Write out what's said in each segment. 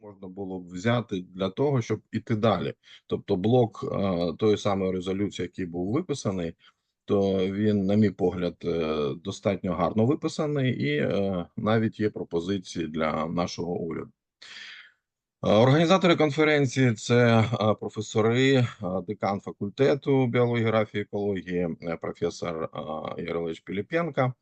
можна було б взяти для того, щоб іти далі. Тобто, блок е, тої самої резолюції, який був виписаний, то він, на мій погляд, е, достатньо гарно виписаний, і е, навіть є пропозиції для нашого уряду. Організатори конференції це професори, декан факультету біології, географії, екології, професор Єрилич Піліпенка,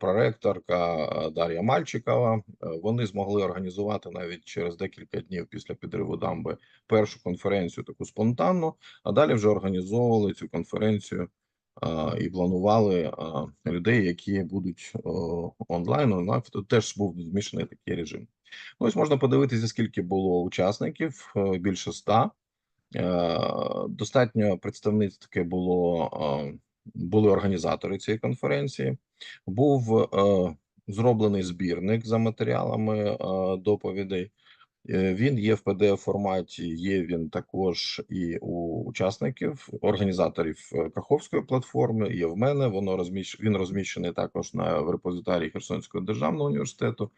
проректорка е, Дар'я Мальчикова. Е, Вони змогли організувати навіть через декілька днів після підриву дамби першу конференцію, таку спонтанну, а далі вже організовували цю конференцію е, і планували е, людей, які будуть е, онлайн. онлайн. Теж був змішаний такий режим. Ну, Ось можна подивитися, скільки було учасників, е, більше ста. Е, Достатньо представництв таке було, е, були організатори цієї конференції. Був е, зроблений збірник за матеріалами е, доповідей. Е, Він є в pdf форматі, є він також і у учасників, організаторів е, Каховської платформи. Є в мене. Воно розміщ... він розміщений також на в репозитарії Херсонського державного університету.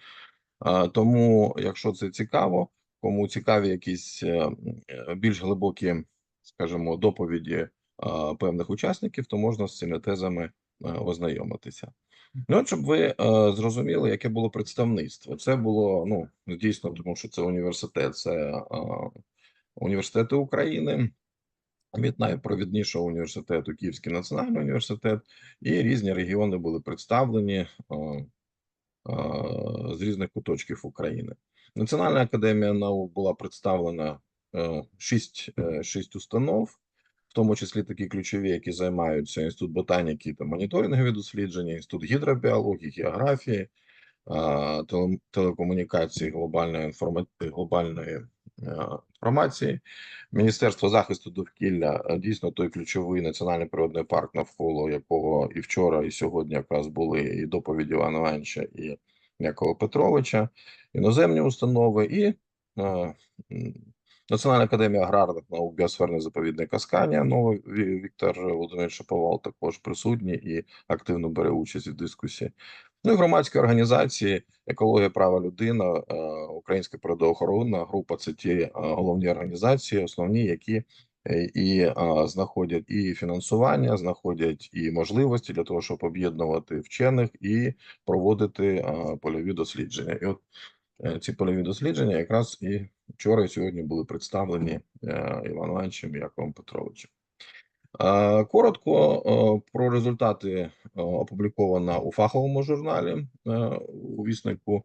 А, Тому, якщо це цікаво, кому цікаві якісь е, е, більш глибокі, скажімо, доповіді певних учасників, то можна з цими тезами е, ознайомитися. Ну, от щоб ви е, зрозуміли, яке було представництво. Це було ну дійсно, тому що це університет, це е, університети України. Від найпровіднішого університету Київський національний університет, і різні регіони були представлені е, е, з різних куточків України. Національна академія наук була представлена е, шість, е, шість установ, тому числі такі ключові, які займаються інститут ботаніки та моніторингові дослідження, інститут гідробіології, географії, телекомунікації, глобальної інформа... глобальної е, інформації, Міністерство захисту довкілля е, дійсно той ключовий національний природний парк, навколо якого і вчора, і сьогодні якраз були і доповіді Івана Івановича, і Якова Петровича, іноземні установи і е, Національна академія аграрних наук, біосферний заповідник Асканія. Ну, Віктор Володимирович Шаповал також присутній і активно бере участь в дискусії. Ну і громадські організації, екологія, права людина, е, Українська природоохоронна група це ті е, головні організації, основні, які е, і знаходять і фінансування, знаходять і можливості для того, щоб об'єднувати вчених і проводити польові дослідження. І от ці польові дослідження якраз і вчора і сьогодні були представлені е, Іваном Івановичем Яковом Петровичем. Е, Коротко е, про результати опубліковано у фаховому журналі у віснику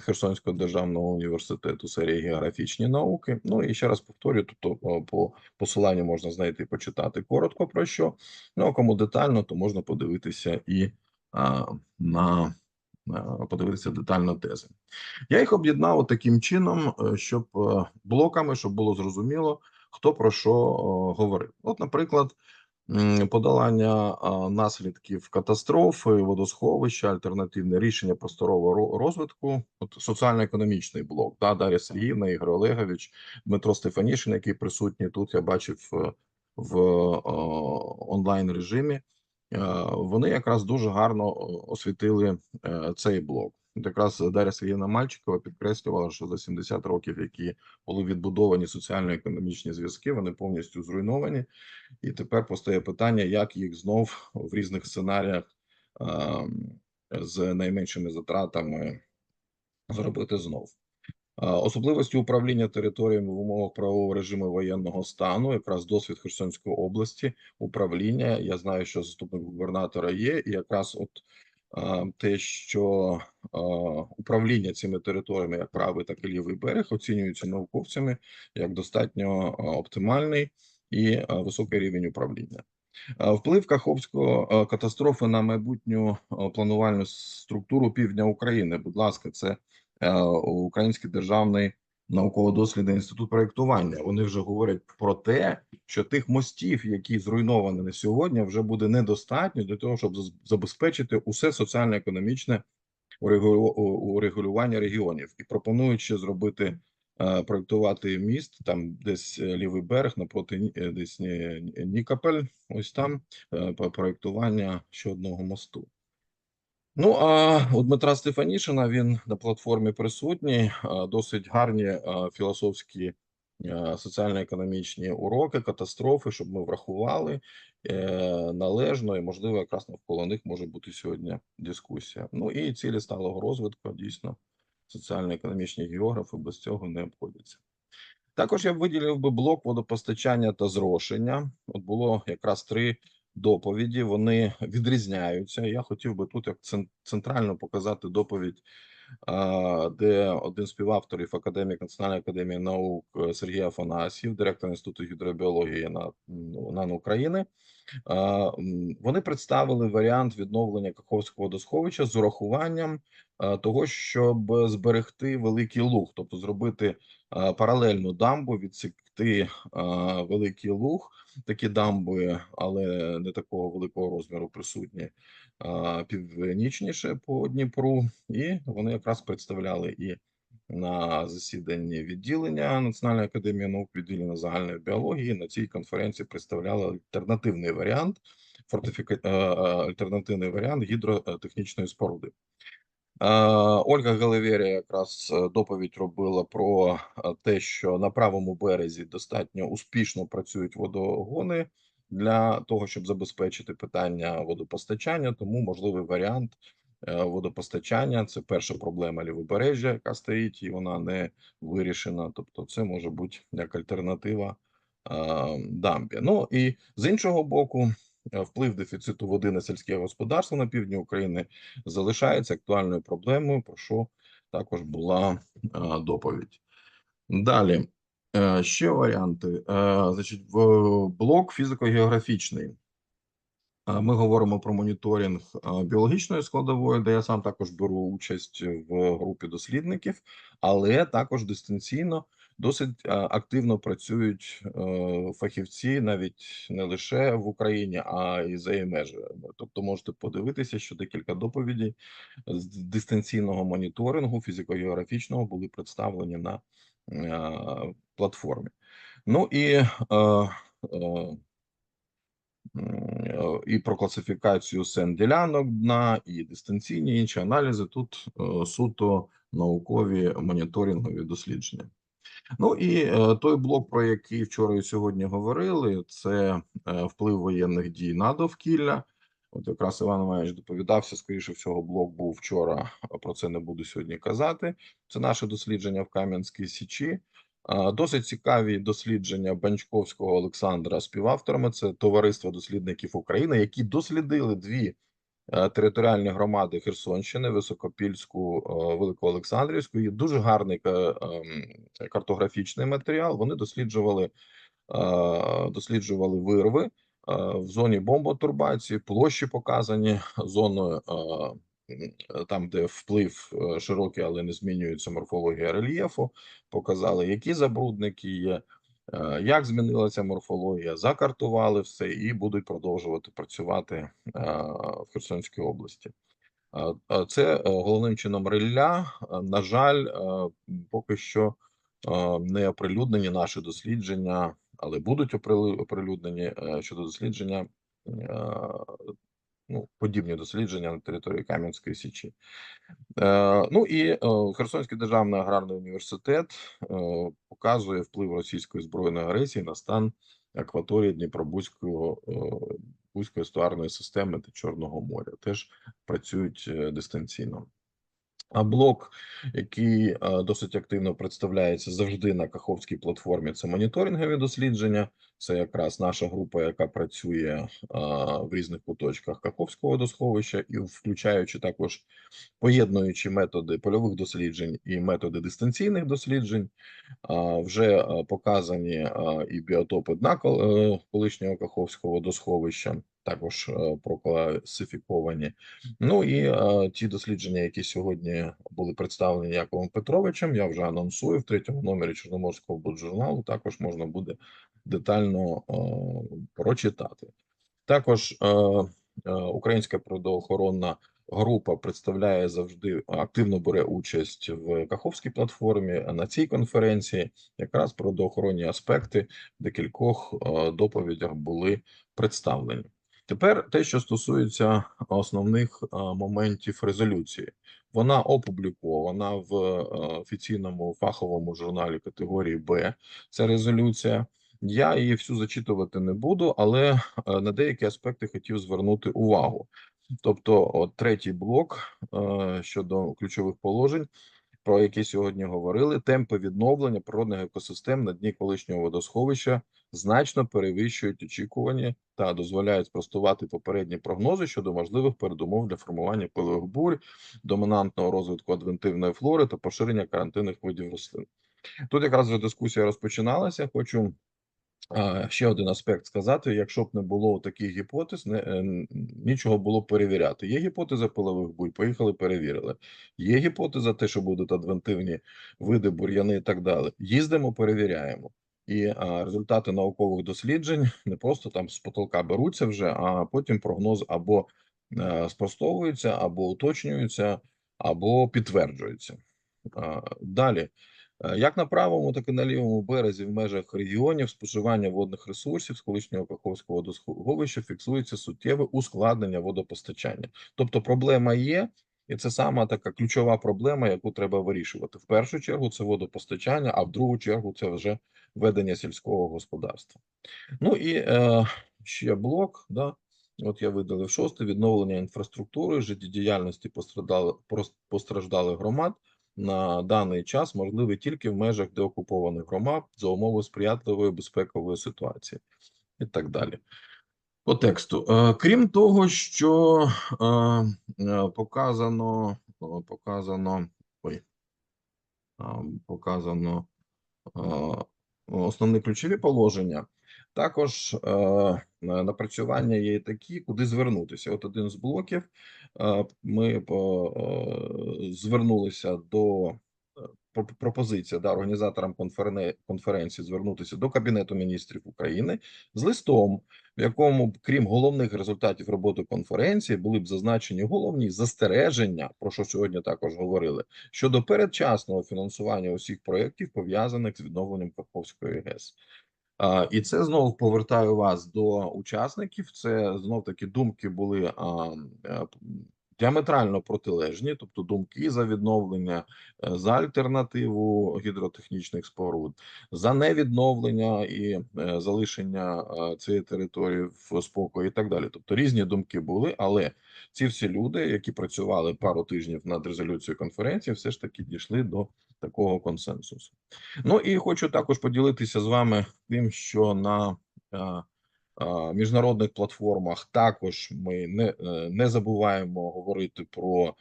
Херсонського державного університету серії географічні науки. Ну і ще раз повторюю, тобто по посиланню можна знайти і почитати коротко про що. Ну а кому детально, то можна подивитися і на подивитися детально тези. Я їх об'єднав таким чином, е, щоб е, блоками, щоб було зрозуміло, хто про що е, говорив. От, наприклад, подолання е, наслідків катастрофи, водосховища, альтернативне рішення просторового розвитку, от соціально-економічний блок. Да, Дар'я Сергіївна, Ігор Олегович, Дмитро Стефанішин, який присутній тут, я бачив е, в онлайн режимі. Е, Вони якраз дуже гарно освітили е, цей блок. Якраз Дар'я Сергіївна Мальчикова підкреслювала, що за 70 років, які були відбудовані соціально-економічні зв'язки, вони повністю зруйновані, і тепер постає питання, як їх знов в різних сценаріях ем, з найменшими затратами зробити знов. Особливості управління територіями в умовах правового режиму воєнного стану, якраз досвід Херсонської області, управління. Я знаю, що заступник губернатора є, і якраз от те, що управління цими територіями, як правий, так і лівий берег, оцінюється науковцями як достатньо оптимальний і високий рівень управління. Вплив Каховської катастрофи на майбутню планувальну структуру півдня України. Будь ласка, це Український державний науково-дослідний інститут проєктування. Вони вже говорять про те, що тих мостів, які зруйновані на сьогодні, вже буде недостатньо для того, щоб забезпечити усе соціально-економічне урегулювання регіонів, і пропонують ще зробити. е, Проєктувати міст там, десь е, лівий берег напроти е, десь Ні- Нікопель, ось там е, проєктування ще одного мосту. Ну, а у Дмитра Стефанішина він на платформі присутній. Досить гарні філософські соціально-економічні уроки, катастрофи, щоб ми врахували е, належно, і можливо, якраз навколо них може бути сьогодні дискусія. Ну і цілі сталого розвитку дійсно соціально-економічні географи без цього не обходяться. Також я б виділив би блок водопостачання та зрошення. От було якраз три доповіді. Вони відрізняються. Я хотів би тут як цен- центрально показати доповідь, де один з співавторів академік Національної академії наук е, Сергій Афанасьєв, директор інституту гідробіології на НАН України. Вони представили варіант відновлення Каховського водосховища з урахуванням того, щоб зберегти великий луг, тобто зробити паралельну дамбу, відсікти а, великий луг, такі дамби, але не такого великого розміру присутні а, північніше по Дніпру, і вони якраз представляли і на засіданні відділення Національної академії наук відділення загальної біології. На цій конференції представляли альтернативний варіант фортифіка... е, е, альтернативний варіант гідротехнічної споруди. Ольга Галевєрія якраз е, доповідь робила про е, те, що на правому березі достатньо успішно працюють водогони для того, щоб забезпечити питання водопостачання. Тому можливий варіант е, водопостачання це перша проблема лівобережжя, яка стоїть, і вона не вирішена. Тобто, це може бути як альтернатива дамбі. Ну і з іншого боку, вплив дефіциту води на сільське господарство на півдні України залишається актуальною проблемою, про що також була доповідь. Далі е, ще варіанти. Е, Значить, блок фізико-географічний. Е, Ми говоримо про моніторинг е, біологічної складової, де я сам також беру участь в групі дослідників, але також дистанційно досить активно працюють е, фахівці навіть не лише в Україні, а й за її межами. Тобто, можете подивитися, що декілька доповідей з дистанційного моніторингу фізико-географічного були представлені на е, платформі. Ну і е, і про класифікацію сен ділянок дна, і дистанційні інші аналізи. Тут суто наукові моніторингові дослідження. Ну і е, той блок, про який вчора і сьогодні говорили, це е, вплив воєнних дій на довкілля. От якраз Іван Іванович доповідався. Скоріше всього, блок був вчора. Про це не буду сьогодні казати. Це наше дослідження в Кам'янській Січі. Досить цікаві дослідження Банчковського Олександра співавторами. Це товариство дослідників України, які дослідили дві територіальні громади Херсонщини, Високопільську, е, Великоолександрівську. Є дуже гарний е, ем, картографічний матеріал. Вони досліджували е, досліджували вирви е, в зоні бомботурбації, площі показані зоною. е, Там, де вплив е, широкий, але не змінюється морфологія рельєфу, показали, які забрудники є, е, як змінилася морфологія, закартували все і будуть продовжувати працювати е, в Херсонській області. Е, е, Це е, головним чином рилля. Е, На жаль, е, поки що е, не оприлюднені наші дослідження, але будуть оприлюднені е, щодо дослідження. Ну, подібні дослідження на території Кам'янської Січі. Е, ну і е, Херсонський державний аграрний університет е, показує вплив російської збройної агресії на стан акваторії Дніпробузького е, Бузької естуарної системи та Чорного моря. Теж працюють е, дистанційно. А блок, який досить активно представляється завжди на Каховській платформі, це моніторингові дослідження. Це якраз наша група, яка працює в різних куточках Каховського водосховища, і включаючи також поєднуючи методи польових досліджень і методи дистанційних досліджень, вже показані і біотопи дна е, колишнього Каховського водосховища, також е, прокласифіковані. Ну і е, ті дослідження, які сьогодні були представлені Яковом Петровичем, я вже анонсую в третьому номері Чорноморського буджурналу. Також можна буде детально е, прочитати. Також Українська природоохоронна група представляє завжди активно бере участь в Каховській платформі. На цій конференції якраз природоохоронні аспекти в декількох доповідях були представлені. Тепер те, що стосується основних е, моментів резолюції, вона опублікована в е, офіційному фаховому журналі категорії Б. Ця резолюція. Я її всю зачитувати не буду, але е, на деякі аспекти хотів звернути увагу. Тобто, от третій блок щодо ключових положень, про які сьогодні говорили, темпи відновлення природних екосистем на дні колишнього водосховища значно перевищують очікування та дозволяють спростувати попередні прогнози щодо можливих передумов для формування пилових бурь, домінантного розвитку адвентивної флори та поширення карантинних видів рослин. Тут якраз вже дискусія розпочиналася. Хочу ще один аспект сказати: якщо б не було таких гіпотез, не е, нічого було перевіряти. Є гіпотеза пилових буй, поїхали, перевірили. Є гіпотеза, те, що будуть адвентивні види, бур'яни і так далі. Їздимо, перевіряємо. І а, результати наукових досліджень не просто там з потолка беруться вже, а потім прогноз або е, спростовується, або уточнюється, або підтверджується. А, Далі. Е, Як на правому, так і на лівому березі в межах регіонів споживання водних ресурсів з колишнього Каховського водосховища фіксується суттєве ускладнення водопостачання. Тобто проблема є, і це сама така ключова проблема, яку треба вирішувати. В першу чергу це водопостачання, а в другу чергу це вже ведення сільського господарства. Ну і е, ще блок. Да? От я видалив шосте відновлення інфраструктури, життєдіяльності постраждалих постраждалих громад на даний час можливий тільки в межах деокупованих громад за умови сприятливої безпекової ситуації і так далі. По тексту. Е, Крім того, що е, е, показано, показано, ой, показано основні ключові положення. Також напрацювання є такі, куди звернутися. От один з блоків ми е, звернулися до е, про- пропозиція да, організаторам конференції звернутися до Кабінету міністрів України з листом, в якому крім головних результатів роботи конференції, були б зазначені головні застереження, про що сьогодні також говорили, щодо передчасного фінансування усіх проєктів, пов'язаних з відновленням Каховської ГЕС. І це знову повертаю вас до учасників. Це знов таки думки були е, діаметрально протилежні, тобто думки за відновлення, е, за альтернативу гідротехнічних споруд, за невідновлення і е, залишення е, цієї території в спокої, і так далі. Тобто різні думки були, але ці всі люди, які працювали пару тижнів над резолюцією конференції, все ж таки дійшли до такого консенсусу. Ну і хочу також поділитися з вами тим, що на міжнародних платформах також ми не, е, не забуваємо говорити про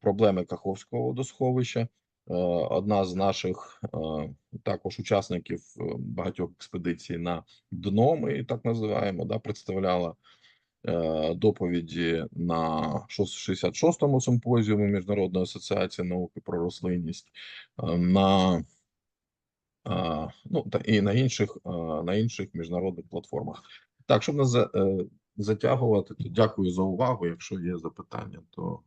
проблеми Каховського водосховища. Е, Одна з наших е, також учасників багатьох експедицій на дно, ми так називаємо, да, представляла доповіді на 66-му симпозіумі Міжнародної асоціації науки про рослинність, на ну та і на інших на інших міжнародних платформах. Так, щоб нас е, затягувати, то дякую за увагу. Якщо є запитання, то